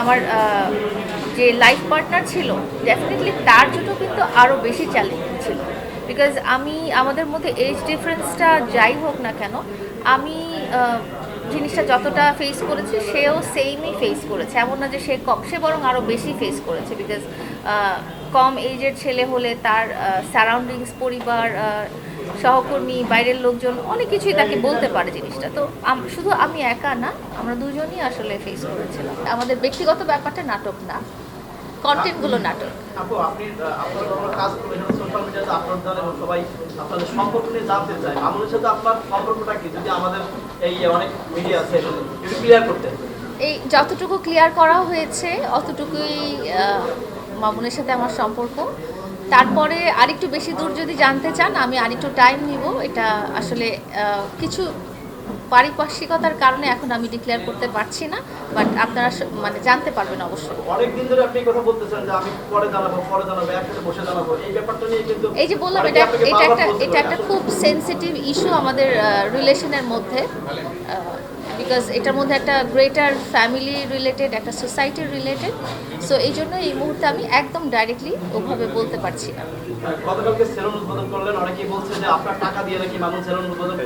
আমার যে life partner ছিল ডেফিনেটলি তার জন্য কিন্তু আরও বেশি চ্যালেঞ্জিং ছিল। বিকজ আমি, আমাদের মধ্যে এজ ডিফারেন্সটা যাই হোক না কেন, আমি জিনিসটা যতটা ফেস করেছি, সেও সেমই ফেস করেছে। এমন না যে সে কম, সে বরং আরও বেশি ফেস করেছে। বিকজ কম এজের ছেলে হলে তার সারাউন্ডিংস পরিবার সহকর্মী বাইরের লোকজন অনেক কিছুই তাকে বলতে পারে জিনিসটা। তো শুধু আমি একা না আমরা দুজনই আসলে ফেস করেছিলাম। আমাদের ব্যক্তিগত ব্যাপারটা নাটক না কন্টেন্টগুলো নাটক। আপু আপনি আপনার কাজ করেছেন সোশ্যাল মিডিয়াতে আপলোড দেন এবং সবাই আপনাদের সম্পর্ক নিয়ে জানতে চায়। মামুনের সাথে আপনার সম্পর্কটা কি? যদি আমাদের এই অনেক মিডিয়া আছে একটু ক্লিয়ার করতে। এই যতটুকু ক্লিয়ার করা হয়েছে অতটুকুই মামুনের সাথে আমার সম্পর্ক। তারপরে আরেকটু বেশি দূর যদি জানতে চান আমি আরেকটু টাইম নিব। এটা আসলে কিছু পারিপার্শ্বিকতার কারণে এখন আমি ডিক্লেয়ার করতে পারছি না বাট আপনারা মানে জানতে পারবেন অবশ্যই। অনেকদিন ধরে আপনি কথা বলতেছেন যে আমি পরে জানাব পরে জানাব একসাথে বসে জানাব। এই ব্যাপারটা নিয়ে কিন্তু এই যে বললাম এটা এটা একটা এটা একটা খুব সেনসিটিভ ইস্যু আমাদের রিলেশনের মধ্যে। বিকজ এটার মধ্যে একটা গ্রেটার ফ্যামিলি রিলেটেড একটা সোসাইটি রিলেটেড সো এই জন্য এই মুহূর্তে আমি একদম ডাইরেক্টলি ওভাবে বলতে পারছি না। গতকালকে সেলুন উদ্বোধন করলেন অনেকেই বলছে যে আপনার টাকা দিয়ে নাকি মামুন সেলুন উদ্বোধন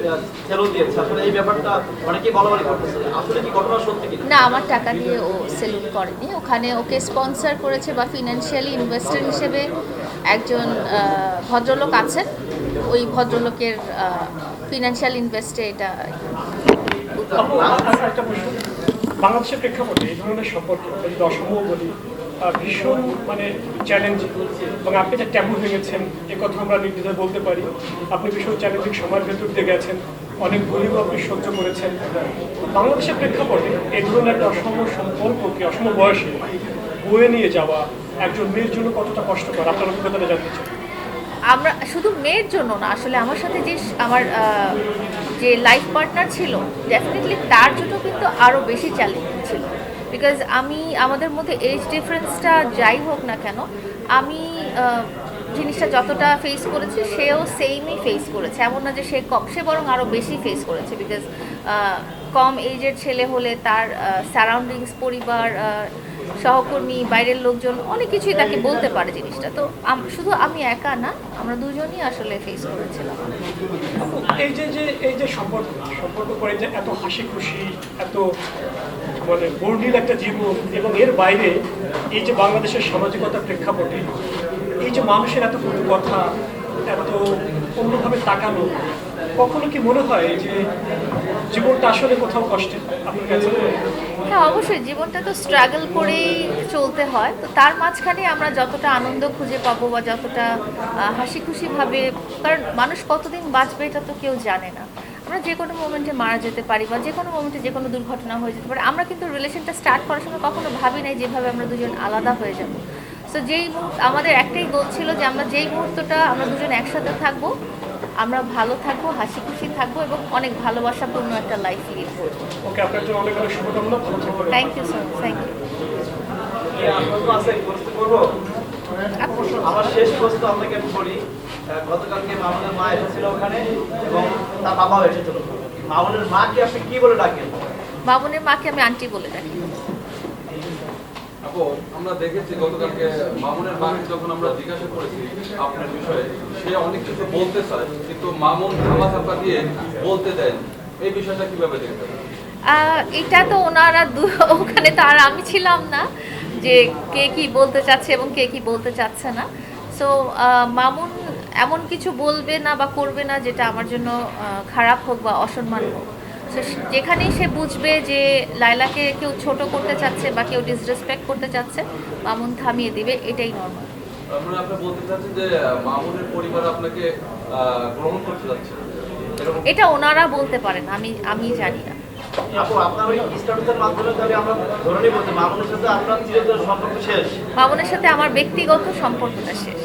সেলুন দিয়েছে। আসলে এই ব্যাপারটা অনেকেই বলা করতেছে। আসলে কি ঘটনা সত্যি কি না আমার টাকা দিয়ে ও সেলুন করেনি। ওখানে ওকে স্পন্সর করেছে বা ফিনান্সিয়ালি ইনভেস্টর হিসেবে একজন ভদ্রলোক আছেন। ওই ভদ্রলোকের ফিনান্সিয়াল ইনভেস্টে এটা বাংলাদেশের প্রেক্ষাপটে এই ধরনের সম্পর্ক যদি অসম্ভব বলি ভীষণ মানে চ্যালেঞ্জ এবং আপনি যে ট্যাবু ভেঙেছেন, এ কথা আমরা নির্দ্বিধায় বলতে পারি। আপনি ভীষণ চ্যালেঞ্জিং সময়ের ভেতর দিয়ে গেছেন, অনেক ভুলও আপনি সহ্য করেছেন। বাংলাদেশের প্রেক্ষাপটে এই ধরনের একটা অসম সম্পর্ককে অসম বয়সে বয়ে নিয়ে যাওয়া একজন মেয়ের জন্য কতটা কষ্টকর, আপনার অভিজ্ঞতাটা জানতে চাই। আমরা শুধু মেয়ের জন্য না, আসলে আমার সাথে যে আমার যে লাইফ পার্টনার ছিল ডেফিনেটলি তার জন্য কিন্তু আরও বেশি চ্যালেঞ্জিং ছিল। বিকজ আমি, আমাদের মধ্যে এজ ডিফারেন্সটা যাই হোক না কেন, আমি জিনিসটা যতটা ফেস করেছি, সেও সেমই ফেস করেছে। এমন না যে সে কম, সে বরং আরও বেশি ফেস করেছে। বিকজ কম এজের ছেলে হলে তার সারাউন্ডিংস পরিবার সহকর্মী, বাইরের লোকজন অনেক কিছুই তাকে বলতে পারে জিনিসটা। তো শুধু আমি একা না, আমরা দুজনই আসলে ফেস করেছিলাম। এই যে যে, এই যে সম্পর্ক সম্পর্ক করে যে এত হাসি খুশি এত মানে বর্ণিল একটা জীবন এবং এর বাইরে এই যে বাংলাদেশের সামাজিকতার প্রেক্ষাপটে এই যে মানুষের এত কটু কথা এত অন্যভাবে তাকানো, কখনো কি মনে হয় যে জীবনটা আসলে কোথাও কষ্টের হ্যাঁ? অবশ্যই। জীবনটা তো স্ট্রাগল করেই চলতে হয়। তো তার মাঝখানে আমরা যতটা আনন্দ খুঁজে পাবো বা যতটা হাসি খুশিভাবে কারণ মানুষ কতদিন বাঁচবে এটা তো কেউ জানে না। আমরা যে কোনো মোমেন্টে মারা যেতে পারি বা যে কোনো মোমেন্টে যে কোনো দুর্ঘটনা হয়ে যেতে পারে। আমরা কিন্তু রিলেশনটা স্টার্ট করার সময় কখনো ভাবি নাই যেভাবে আমরা দুজন আলাদা হয়ে যাব। সো যেই মুহূর্ত, আমাদের একটাই গোল ছিল যে আমরা যেই মুহূর্তটা আমরা দুজন একসাথে থাকব আমরা ভালো থাকব হাসি খুশি থাকব এবং অনেক ভালোবাসাপূর্ণ একটা লাইফ লিড করব। ওকে আপনার জন্য অনেক অনেক শুভকামনা ভালো থাকবেন। Thank you sir thank you আমার শেষ প্রশ্ন আপনাকে আমি আহ, গতকালকে মামুনের মা এসেছিল ওখানে এবং তার বাবাও এসেছিল। মামুনের মাকে আপনি কি বলে ডাকেন? বাবনের মাকে আমি আন্টি বলে ডাকি। আপু আমরা দেখেছি, গতকালকে মামুনের মাকে যখন আমরা জিজ্ঞাসা করেছি আপনার বিষয়ে, সে অনেক কিছু বলতে চায়, কিন্তু মামুন ধামা চাপা দিয়ে বলতে দেন এই বিষয়টা কীভাবে দেখবেন? এটা তো ওনারা ওখানে তো আর আমি ছিলাম না যে কে কি বলতে চাচ্ছে এবং কে কি বলতে চাচ্ছে না। সো মামুন এমন কিছু বলবে না বা করবে না যেটা আমার জন্য খারাপ হোক বা অসম্মান হোক। যেখানেই সে বুঝবে যে লাইলাকে কেউ ছোট করতে চাচ্ছে বা কেউ ডিসরেসপেক্ট করতে চাচ্ছে মামুন থামিয়ে দিবে এটাই নর্মাল আমরা আপনি বলতে চাচ্ছেন যে মামুনের পরিবার আপনাকে গ্রহণ করতে যাচ্ছে। এটা ওনারা বলতে পারেন আমি আমি জানি না। মামুনের সাথে আমার ব্যক্তিগত সম্পর্কটা শেষ।